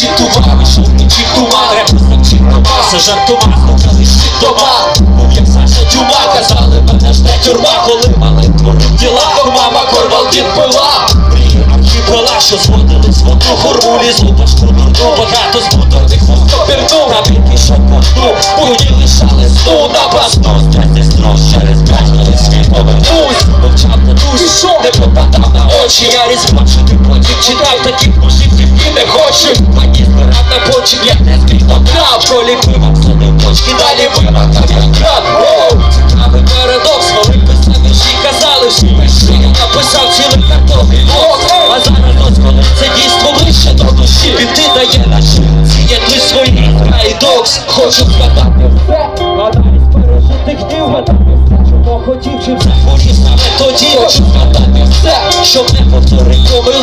читував, ішов не читував, реп читував, все жартував, почали щитував. Був як Саша Дюма, казали, мене жде тюрма, коли мали творив діла, то мама корвал дід пила. Архіпела, що зводились в одну хурму, лізу по шкурну, багато збудованих мостопірну, на бійки, що по дну, лишали сну. На басну, страсти строс через п'ять, коли світ повернусь, мовчав на душі, не попадав на очі, я різбачити потім читав таких мужиків і не хочу, мені збирав на почек, я не зміг добрав, проліпив абсолютно почки, далі вимагав як краб, Воу! Цікавий парадокс, коли писав вірші, казали вірші, я написав цілий картофель, лот, а зараз ось це дійство ближче до душі, піти дає наші, сіяти свої парадокс, хочу згадати все, гадаю з пережитих днів, гадати все, чого хотів, чи вже. Хворів саме тоді, хочу згадати все, щоб не повторив помилок,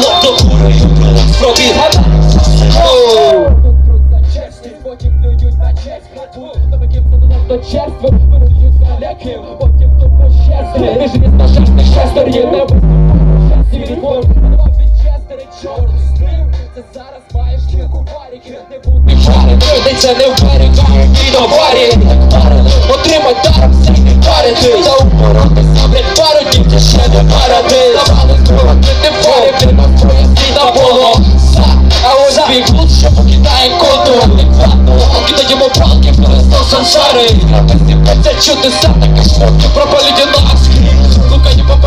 до черстви Вирощують заляків, потім тупо щастя Ріжні на щастя, щастя є не виступає від ворог Подавав від Честери, чорт з ним Це зараз маєш тільки варіки Не буде. Жари, трудиться не вберегає Ні до варі, так парили Отримать даром, все не парити За упороти саблять пару днів, це ще не парати Давали збивати не форі, ти на твоє світа було а ось клуб, що покидає контур кидаємо радости ты чудеса так и смотрят Пропали династии Ну-ка не попали